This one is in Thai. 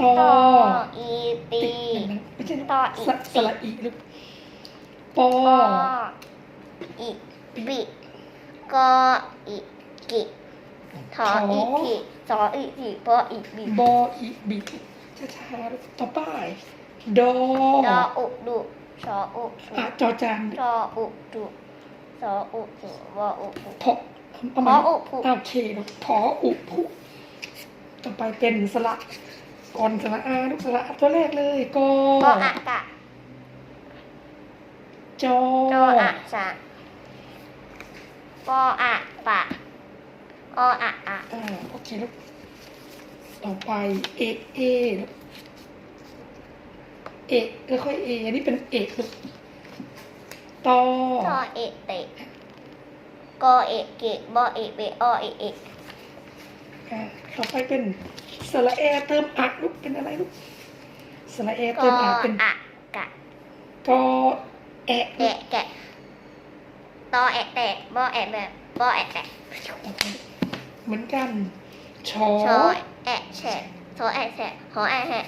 ตอตออีตีติดไม่ใช่ต่ออีกสระสระอีลูกปอปออีปิกออีกิทออีกิสออีกิปออีบิบออีบิช้าๆลูกต่อไปดอดออุดุชออุดุอะจอจานชออุดุสออุดุวออุดุพอเอาพมาออุผุโอเคลูกพออุพุต่อไปเป็นสระ ก่อนสระอาลูกสระอาตัวแรกเลยกอปออะกะจอจออะสะปออะปะออะอะอ่าโอเคลูกต่อไปเอเอลูกเอกแล้วค่อยเออันนี้เป็นเอกลูกตอทอเอะเตะกอเอะเกะบอเอะเบอเอะเอะอ่า ต่อไปเป็นสระแอเติมอักลูกเป็นอะไรลูกสระแอกอเติมอักเป็นอะกะกอแอะลูกแกะแกะตอแอะแตะบอแอะแบบบอแอะแตะต่อไปเหมือนกันชอชอแอะแฉะชอแอะแฉะหอแอะแหะ